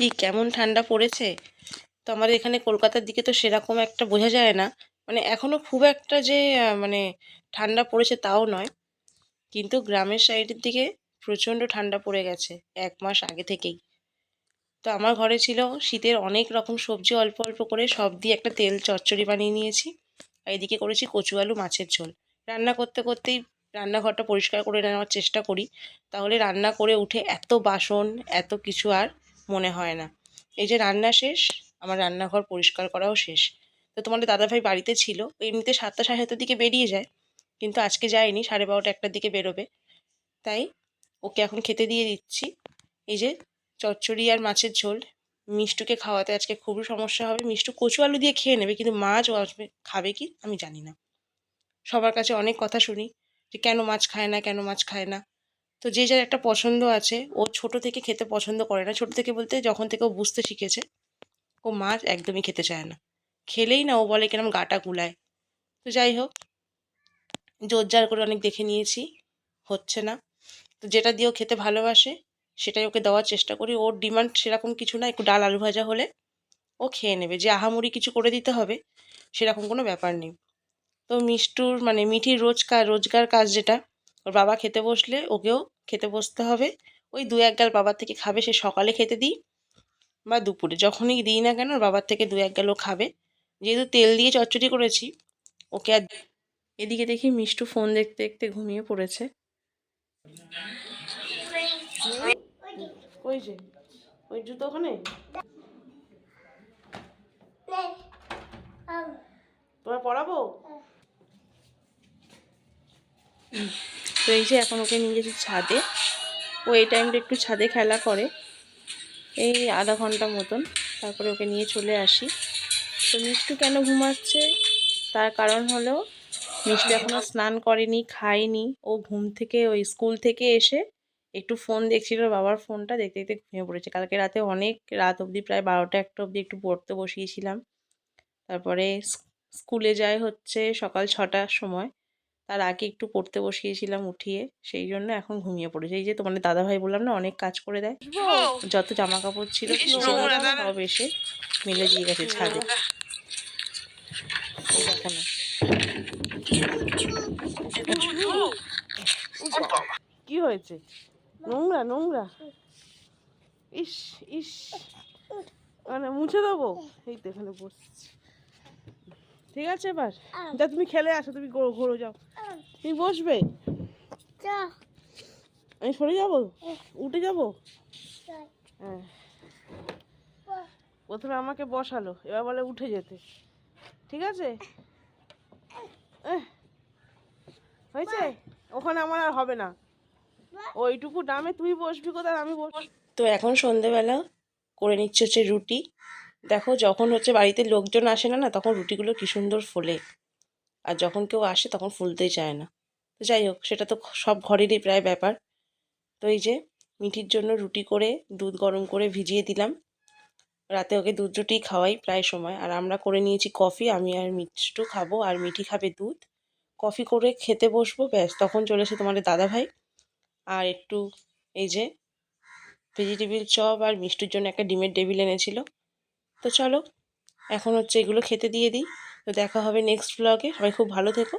সত্যি কেমন ঠান্ডা পড়েছে? তো আমাদের এখানে কলকাতার দিকে তো সেরকম একটা বোঝা যায় না। মানে এখনও খুব একটা যে মানে ঠান্ডা পড়েছে তাও নয়। কিন্তু গ্রামের সাইডের দিকে প্রচণ্ড ঠান্ডা পড়ে গেছে, এক মাস আগে থেকেই। তো আমার ঘরে ছিল শীতের অনেক রকম সবজি, অল্প অল্প করে সব দিয়ে একটা তেল চচ্চড়ি বানিয়ে নিয়েছি। আর এদিকে করেছি কচু আলু, মাছের ঝোল। রান্না করতে করতেই রান্নাঘরটা পরিষ্কার করে নেওয়ার চেষ্টা করি। তাহলে রান্না করে উঠে এত বাসন, এত কিছু আর মনে হয় না। এই যে রান্না শেষ, আমার রান্নাঘর পরিষ্কার করাও শেষ। তো তোমাদের দাদাভাই বাড়িতে ছিল এমনিতে সাতটা সাড়ে সাতটার দিকে বেরিয়ে যায়। কিন্তু আজকে যায়নি, সাড়ে বারোটা একটার দিকে বেরোবে। তাই ওকে এখন খেতে দিয়ে দিচ্ছি। এই যে চচ্চড়ি আর মাছের ঝোল। মিষ্টুকে খাওয়াতে আজকে খুবই সমস্যা হবে। মিষ্টু কচু আলু দিয়ে খেয়ে নেবে, কিন্তু মাছ ও আসবে, খাবে কি? আমি জানি না। সবার কাছে অনেক কথা শুনি যে কেন মাছ খায় না, কেন মাছ খায় না। তো যে যার একটা পছন্দ আছে, ও ছোট থেকে খেতে পছন্দ করে না। ছোট থেকে বলতে যখন থেকে ও বুঝতে শিখেছে, ও মাছ একদমই খেতে চায় না। খেলেই না, ও বলে কিরম গাটা গুলায় তো যাই হোক, জোরজার করে অনেক দেখে নিয়েছি, হচ্ছে না। তো যেটা দিয়েও খেতে ভালোবাসে, সেটাই ওকে দেওয়ার চেষ্টা করি। ওর ডিমান্ড সেরকম কিছু না, একটু ডাল আলু ভাজা হলে ও খেয়ে নেবে। যে আহামরি কিছু করে দিতে হবে, সেরকম কোনো ব্যাপার নেই। তো মিষ্টুর মানে মিঠির রোজকার, রোজগার কাজ যেটা ওর বাবা খেতে বসলে ওকেও খেতে বসতে হবে। ওই দু এক গাল বাবার থেকে খাবে সে সকালে খেতে দিই বা দুপুরে। যখনই দিই না কেন ওর বাবার থেকে দু এক গালও খাবে। যেহেতু তেল দিয়ে চচ্চড়ি করেছি ওকে আর এদিকে দেখি মিষ্টু ফোন দেখতে দেখতে ঘুমিয়ে পড়েছে। ওই যে? ওই জুতো ওখানে? তোমার পড়াবো? তো এই যে এখন ওকে নিয়ে গেছি ছাদে। ও এই টাইমটা একটু ছাদে খেলা করে। এই আধা ঘণ্টা মতন। তারপরে ওকে নিয়ে চলে আসি। তো মিষ্টু কেন ঘুমাচ্ছে? তার কারণ হলো, মিষ্টি এখনও স্নান করেনি, খায়নি। ও ঘুম থেকে, ওই স্কুল থেকে এসে একটু ফোন দেখছিল, বাবার ফোনটা দেখতে দেখতে ঘুমিয়ে পড়েছে। কালকে রাতে অনেক, রাত অবধি প্রায় বারোটা একটা অবধি একটু পড়তে বসিয়েছিলাম। তারপরে স্কুলে যায় হচ্ছে সকাল ছটার সময়। তার আগে একটু পড়তে বসিয়েছিলাম উঠিয়ে সেই জন্য এখন ঘুমিয়ে পড়েছে। এই যে তোমাদের দাদাভাই বললাম না অনেক কাজ করে দেয়। যত জামা কাপড় ছিল সব এসে মিলে দিয়ে গেছে ছাদে। না। কি হয়েছে? নোংরা নোংরা। ইস ইস। মানে মুছে দেবো? এই তো এখানে বসছি। ঠিক আছে এবার? যা তুমি খেলে আসো তুমি ঘোরো যাও। তুমি বসবে? আমি সরে যাব? উঠে যাব? হ্যাঁ। প্রথমে আমাকে বসালো এবার বলে উঠে যেতে। ঠিক আছে? হয়েছে? ওখানে আমার আর হবে না। ওইটুকু দামে তুই বসবি কোথায়? আমি বসবি তো এখন সন্ধেবেলা করে নিচ্ছে হচ্ছে রুটি। দেখো যখন হচ্ছে বাড়িতে লোকজন আসে না না, তখন রুটিগুলো কি সুন্দর ফোলে। আর যখন কেউ আসে তখন ফুলতেই চায় না। তো যাই হোক, সেটা তো সব ঘরেরই প্রায় ব্যাপার। তো এই যে মিঠির জন্য রুটি করে দুধ গরম করে ভিজিয়ে দিলাম। রাতে ওকে দুধ রুটি খাওয়াই প্রায় সময়। আর আমরা করে নিয়েছি কফি, আমি আর মিষ্টু খাব আর মিঠি খাবে দুধ। কফি করে খেতে বসবো, ব্যাস, তখন চলেছে তোমাদের দাদাভাই। আর একটু এই যে ভেজিটেবিল চপ আর মিষ্টির জন্য একটা ডিমের টেবিল এনেছিল। তো চলো, এখন হচ্ছে এগুলো খেতে দিয়ে দিই। তো দেখা হবে নেক্সট ব্লগে সবাই খুব ভালো থেকো।